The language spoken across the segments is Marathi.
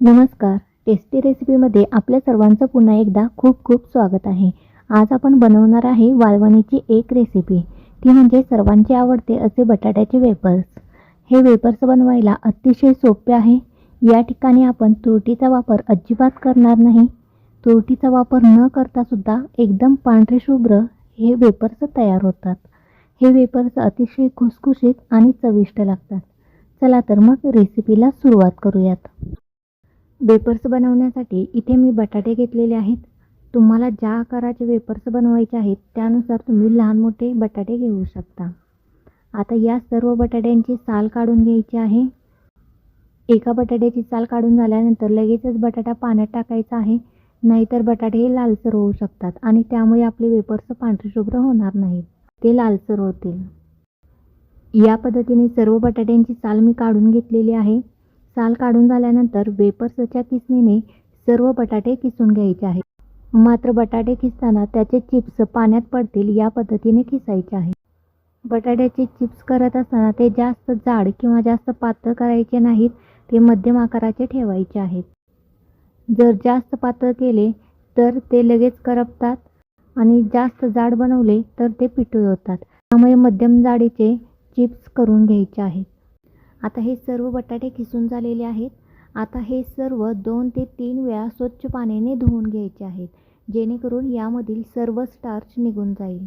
नमस्कार. टेस्टी रेसिपीमध्ये आपल्या सर्वांचं पुन्हा एकदा खूप खूप स्वागत आहे. आज आपण बनवणार आहे वाळवणीची एक रेसिपी. ती म्हणजे सर्वांचे आवडते असे बटाट्याचे वेपर्स. हे वेपर्स बनवायला अतिशय सोपे आहे. या ठिकाणी आपण तुरटीचा वापर अजिबात करणार नाही. तुरटीचा वापर न करता सुद्धा एकदम पांढरे शुभ्र हे वेपर्स तयार होतात. हे वेपर्स अतिशय खुसखुशीत आणि चविष्ट लागतात. चला तर मग रेसिपीला सुरुवात करूयात. वेपर्स बनवण्यासाठी इथे मी बटाटे घेतलेले आहेत. तुम्हाला ज्या आकाराचे वेपर्स बनवायचे आहेत त्यानुसार तुम्ही लहान मोठे बटाटे घेऊ शकता. आता या सर्व बटाट्यांची साल काढून घ्यायची आहे. एका बटाट्याची साल काढून झाल्यानंतर लगेचच बटाटा पाण्यात टाकायचा आहे. नाहीतर बटाटे हे लालसर होऊ शकतात आणि त्यामुळे आपले वेपर्स पांढरे शुभ्र होणार नाहीत. ते लालसर होतील. या पद्धतीने सर्व बटाट्यांची साल मी काढून घेतलेली आहे. साल काढून झाल्यानंतर वेपर्सच्या किसणीने सर्व बटाटे किसून घ्यायचे आहेत. मात्र बटाटे किसताना त्याचे चिप्स पाण्यात पडतील या पद्धतीने किसायचे आहे. बटाट्याचे चिप्स करत असताना ते जास्त जाड किंवा जास्त पातळ करायचे नाहीत ते मध्यम आकाराचे ठेवायचे आहेत. जर जास्त पातळ केले तर ते लगेच करपतात आणि जास्त जाड बनवले तर ते पिठू होतात त्यामुळे मध्यम जाडीचे चिप्स करून घ्यायचे आहेत. आता हे सर्व बटाटे खिसून झालेले आहेत. आता हे सर्व दोन ते तीन वेळा स्वच्छ पाण्याने धुवून घ्यायचे आहेत. जेणेकरून यामधील सर्व स्टार्च निघून जाईल.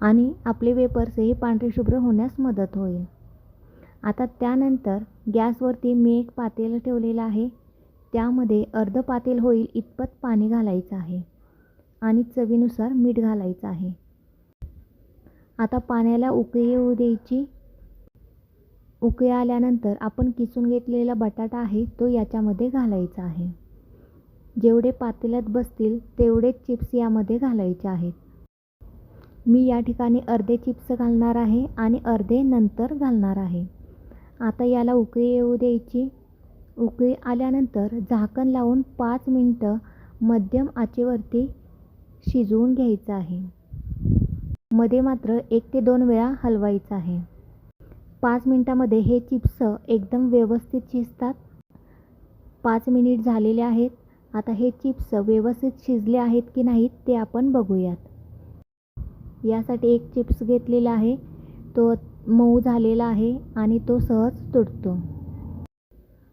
आणि आपले वेपर्स हे पांढरे शुभ्र होण्यास मदत होईल. आता त्यानंतर गॅसवरती मी एक पातेलं ठेवलेलं आहे. त्यामध्ये अर्ध पातेल होईल इतपत पाणी घालायचं आहे. आणि चवीनुसार मीठ घालायचं आहे. आता पाण्याला उकळी येऊ द्यायची. उकळी आल्यानंतर आपण किसून घेतलेला बटाटा आहे तो याच्यामध्ये घालायचा आहे. जेवढे पातेल्यात बसतील तेवढेच चिप्स यामध्ये घालायचे आहेत. मी या ठिकाणी अर्धे चिप्स घालणार आहे आणि अर्धे नंतर घालणार आहे. आता याला उकळी येऊ द्यायची. उकळी आल्यानंतर झाकण लावून पाच मिनटं मध्यम आचेवरती शिजवून घ्यायचं आहे. मध्ये मात्र एक ते दोन वेळा हलवायचं आहे. पाच मिनटामध्ये हे चिप्स एकदम व्यवस्थित शिजतात. पाच मिनिट झालेले आहेत. आता हे चिप्स व्यवस्थित शिजले आहेत की नाहीत ते आपण बघूयात. यासाठी एक चिप्स घेतलेला आहे. तो मऊ झालेला आहे आणि तो सहज तुटतो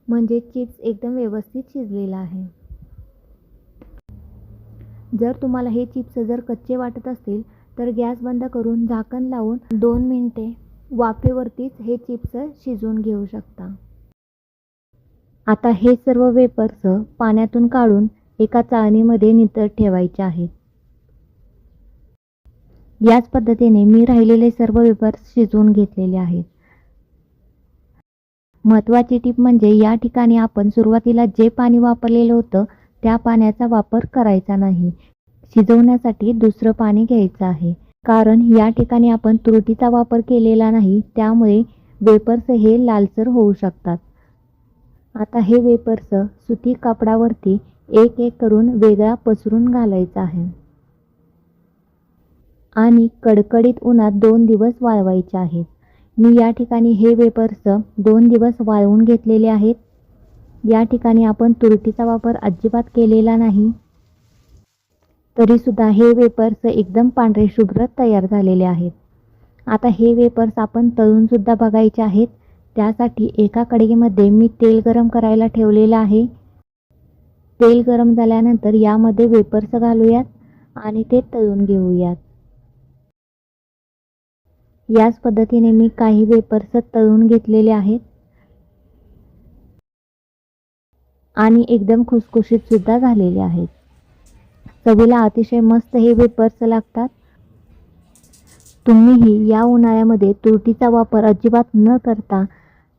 म्हणजे चिप्स एकदम व्यवस्थित शिजलेला आहे. जर तुम्हाला हे चिप्स जर कच्चे वाटत असतील तर गॅस बंद करून झाकण लावून दोन मिनटे वाफेवरतीच हे चिप्स शिजवून घेऊ शकता. आता हे सर्व वेपर्स पाण्यातून काढून एका चाळणीमध्ये नितळ ठेवायचे आहेत याच पद्धतीने मी राहिलेले सर्व वेपर्स शिजवून घेतलेले आहेत. महत्त्वाची टीप म्हणजे या ठिकाणी आपण सुरुवातीला जे पाणी वापरलेलं होतं त्या पाण्याचा वापर करायचा नाही. शिजवण्यासाठी दुसरं पाणी घ्यायचं आहे. कारण या ठिकाणी आपण तुरटीचा वापर केलेला नाही त्यामुळे वेपर्स हे लालसर होऊ शकतात. आता हे वेपर्स सुती कापडावरती एक एक करून वेगळा पसरून घालायचा आहे. आणि कडकडीत उन्हात दोन दिवस वाळवायचे आहेत. मी या ठिकाणी हे वेपर्स दोन दिवस वाळवून घेतलेले आहेत. या ठिकाणी आपण तुरटीचा वापर अजिबात केलेला नाही. तरीसुद्धा हे वेपर्स एकदम पांढरे शुभ्र तयार झालेले आहेत. आता हे वेपर्स आपण तळूनसुद्धा बघायचे आहेत. त्यासाठी एका कढईमध्ये मी तेल गरम करायला ठेवलेलं आहे. तेल गरम झाल्यानंतर यामध्ये वेपर्स घालूयात आणि ते तळून घेऊयात. याच पद्धतीने मी काही वेपर्स तळून घेतलेले आहेत. आणि एकदम खुसखुशीत सुद्धा झालेले आहेत. चवीला अतिशय मस्त हे वेपर्स लागतात. तुम्हीही या उन्हाळ्यामध्ये तुरटीचा वापर अजिबात न करता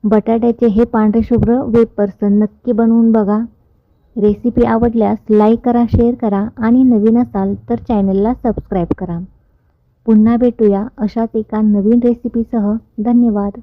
बटाट्याचे हे पांढरे शुभ्र वेपर्स नक्की बनवून बघा. रेसिपी आवडल्यास लाईक करा शेअर करा आणि नवीन असाल तर चॅनलला सबस्क्राईब करा. पुन्हा भेटूया अशाच एका नवीन रेसिपीसह. धन्यवाद.